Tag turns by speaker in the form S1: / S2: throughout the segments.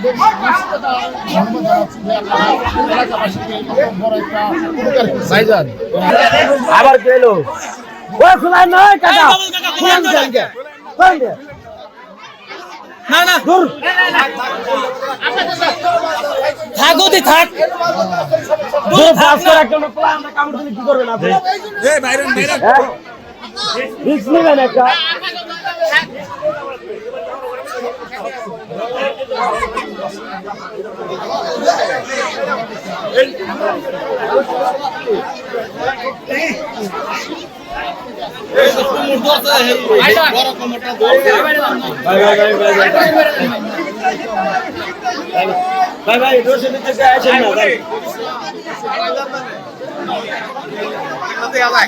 S1: তুই তুই আবার গেলো ওই খোলা নয় কাকা খোলা কোনগে না না। দূর। থাক ওদি থাক। দূর ফাস করে একটা প্ল্যান আমরা কামড় দিলে কি করবেন আপনি? এই বাইরে বাইরে। রিস্ক নেবেন একটা। ভাই ভাই রোশন দিতে আসেন না ভাই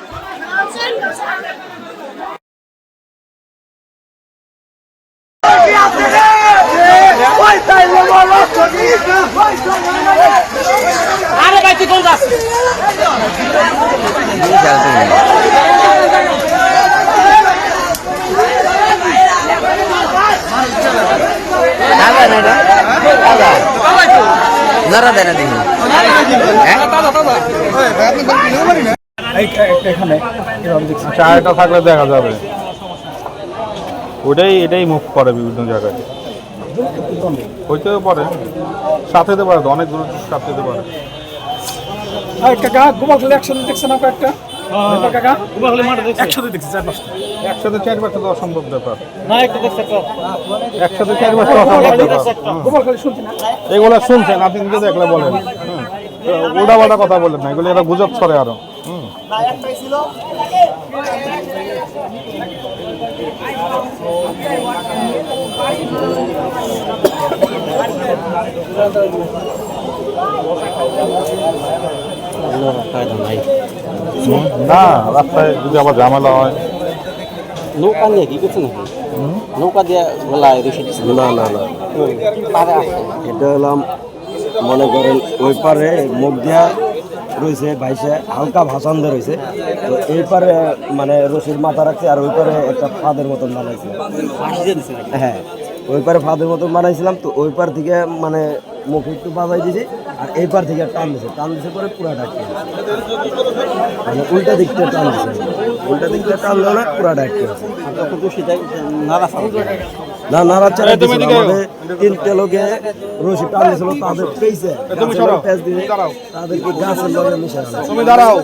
S2: নারা দেয় না দেখি
S3: চায়টা থাকলে দেখা যাবে। ওটাই এটাই মুভ করে বিভিন্ন জায়গায়। হইতেও পারে। সাথে দিতে পারে তো অনেক দূর সাথে দিতে পারে।
S4: আর কাকা খালি একসাথে দেখছেন আপনার একটা কাকা গোপাল মাঠে একসাথে দেখছি চার পাঁচটা
S3: একসাথে চার পাঁচটা তো অসম্ভব ব্যাপার। একসাথে চার পাঁচটা অসম্ভব ব্যাপার। এগুলো শুনছেন আপনি নিজে দেখলে বলেন। হুম। উল্টা কথা বলেন না এগুলো এরা গুজব ছড়ে আরও। না রাস্তায় যদি আবার ঝামেলা হয়।
S2: নৌকা নিয়ে কি করছে নাকি নৌকা দিয়ে গলায় রেখে দিচ্ছে না না না। পারে
S5: এটা হলাম মনে করেন ওই পারে মুখ দিয়া রয়েছে ভাইসে হালকা ভাসান্দে রয়েছে। তো এই পারে মানে রশির মাথা রাখছে আর ওই পারে একটা ফাদের মতন বানাইছে।
S2: দিয়ে
S5: হ্যাঁ ওই পারে ফাদের মতন বানাইছিলাম তো ওই পার থেকে মানে মুখ একটু বাজাই দিয়েছি আর এই পার থেকে টান দিছে। টান দিছে পরে পুরা ডাকতে মানে উল্টা দিকটা টান দিছে। উল্টা দিকটা টান দেওয়া না পুরা
S2: নারা
S5: না দিছিল আমাদের তিনটে লোকে রশি টান তাদের পেয়েছে। তাদেরকে গাছের লগে মিশানো
S3: তুমি দাঁড়াও।